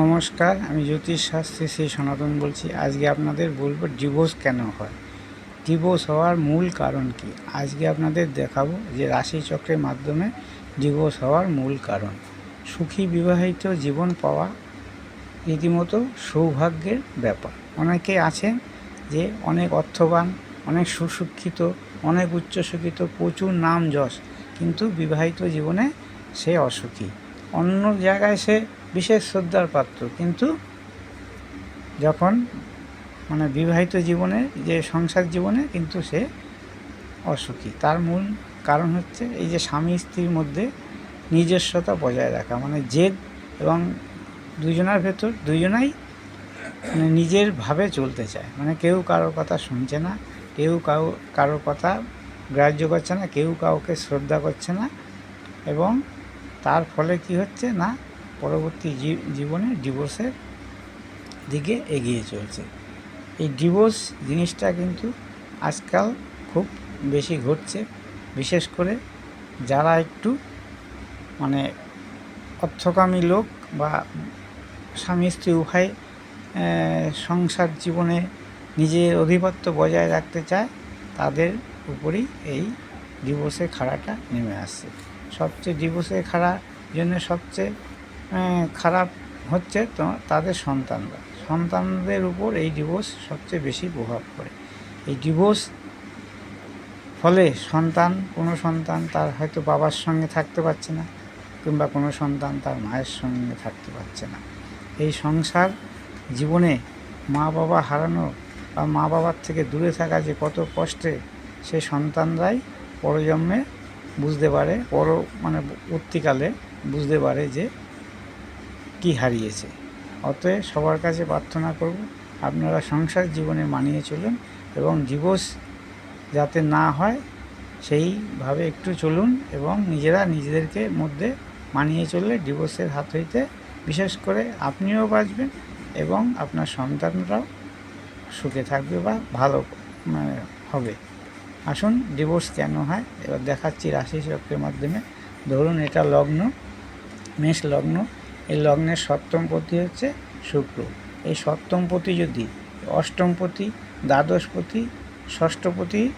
নমস্কার, আমি জ্যোতিষ শাস্ত্রী শ্রী সনাতন বলছি। আজকে আপনাদের বলব ডিভোর্স কেন হয়? ডিভোর্স হওয়ার মূল কারণ কি? আজকে আপনাদের দেখাবো যে রাশিচক্রের মাধ্যমে ডিভোর্স হওয়ার মূল কারণ। সুখী বিবাহিত জীবন পাওয়া রীতিমতো সৌভাগ্যের ব্যাপার। অনেকে আছেন যে অনেক অর্থবান, অনেক সুশিক্ষিত, অনেক উচ্চশিক্ষিত, প্রচুর নাম যশ, কিন্তু বিবাহিত জীবনে সে অসুখী। অন্য জায়গায় সে বিশেষ শ্রদ্ধার পাত্র। কিন্তু যখন মানে বিবাহিত জীবনে, যে সংসার জীবনে কিন্তু সে অসুখী। তার মূল কারণ হচ্ছে এই যে স্বামী স্ত্রীর মধ্যে নিজস্বতা বজায় রাখা। মানে জেদ এবং দুজনার ভেতর, দুজনাই মানে নিজের ভাবে চলতে চায়। মানে কেউ কারোর কথা শুনছে না, কেউ কাউ কারোর কথা গ্রাহ্য করছে না, কেউ কাউকে শ্রদ্ধা করছে না এবং তার ফলে কি হচ্ছে না, পরবর্তী জীবনে ডিভোর্সের দিকে এগিয়ে চলছে। এই ডিভোর্স জিনিসটা কিন্তু আজকাল খুব বেশি ঘটছে, বিশেষ করে যারা একটু মানে অর্থকামী লোক বা স্বামী স্ত্রী উভয় সংসার জীবনে নিজের আধিপত্য বজায় রাখতে চায়, তাদের উপরেই এই ডিভোর্সের খাড়াটা নেমে আসছে। সবচেয়ে ডিভোর্সের খাড়া জন্য সবচেয়ে খারাপ হচ্ছে তো তাদের সন্তানরা। সন্তানদের উপর এই ডিভোর্স সবচেয়ে বেশি প্রভাব পড়ে। এই ডিভোর্স ফলে সন্তান, কোনো সন্তান তার হয়তো বাবার সঙ্গে থাকতে পারছে না, কিংবা কোনো সন্তান তার মায়ের সঙ্গে থাকতে পারছে না। এই সংসার জীবনে মা বাবা হারানো বা মা বাবার থেকে দূরে থাকা যে কত কষ্টে সে সন্তানরাই পরজন্মে বুঝতে পারে পর মানে উত্তিকালে বুঝতে পারে যে কি হারিয়েছে। অতএব সবার কাছে প্রার্থনা করব, আপনারা সংসার জীবনে মানিয়ে চলুন এবং ডিভোর্স যাতে না হয়, সেইভাবে একটু চলুন এবং নিজেরা নিজেদেরকে মধ্যে মানিয়ে চললে ডিভোর্সের হাত হইতে বিশেষ করে আপনিও বাঁচবেন এবং আপনার সন্তানরাও সুখে থাকবে বা ভালো মানে হবে। আসুন ডিভোর্স কেন হয়? এবার দেখাচ্ছি রাশি চক্রের মাধ্যমে। ধরুন এটা লগ্ন, মেষ লগ্ন। এই লগ্নের সপ্তমপতি হচ্ছে শুক্র। এই সপ্তমপতি যদি অষ্টমপতি দ্বাদশপতি ষষ্ঠপতি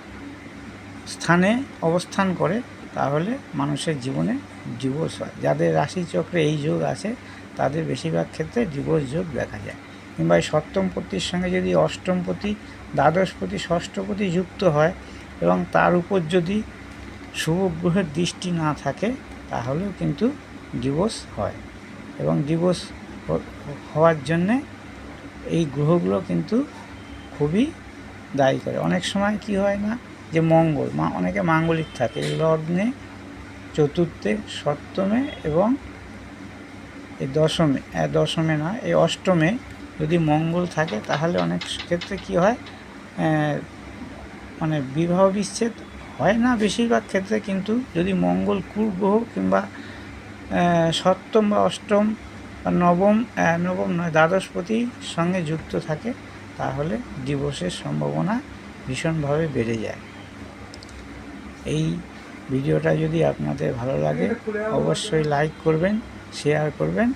স্থানে অবস্থান করে, তাহলে মানুষের জীবনে ডিভোর্স হয়। যাদের রাশি চক্রে এই যোগ আছে, তাদের বেশিরভাগ ক্ষেত্রে ডিভোর্স যোগ দেখা যায়। কিংবা এই সপ্তমপতির সঙ্গে যদি অষ্টমপতি দ্বাদশপতি ষষ্ঠপতি যুক্ত হয় এবং তার উপর যদি শুভ গ্রহের দৃষ্টি না থাকে, তাহলেও কিন্তু ডিভোর্স হয়। এবং ডিভোর্স হওয়ার জন্যে এই গ্রহগুলো কিন্তু খুবই দায়ী করে। অনেক সময় কি হয় না যে মঙ্গল, মা, অনেকে মাঙ্গলিক থাকে। লগ্নে চতুর্থে, সপ্তমে এবং এই দশমে দশমে না এই অষ্টমে যদি মঙ্গল থাকে, তাহলে অনেক ক্ষেত্রে কি হয় মানে বিবাহ বিচ্ছেদ হয় না বেশিরভাগ ক্ষেত্রে, কিন্তু যদি মঙ্গল কুগ্রহ কিংবা সপ্তম বা অষ্টম বা নবম নবম নয় দ্বাদশপতির সঙ্গে যুক্ত থাকে, তাহলে ডিভোর্সের সম্ভাবনা ভীষণভাবে বেড়ে যায়। এই ভিডিওটা যদি আপনাদের ভালো লাগে, অবশ্যই লাইক করবেন শেয়ার করবেন,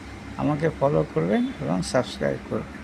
আমাকে ফলো করবেন এবং সাবস্ক্রাইব করবেন।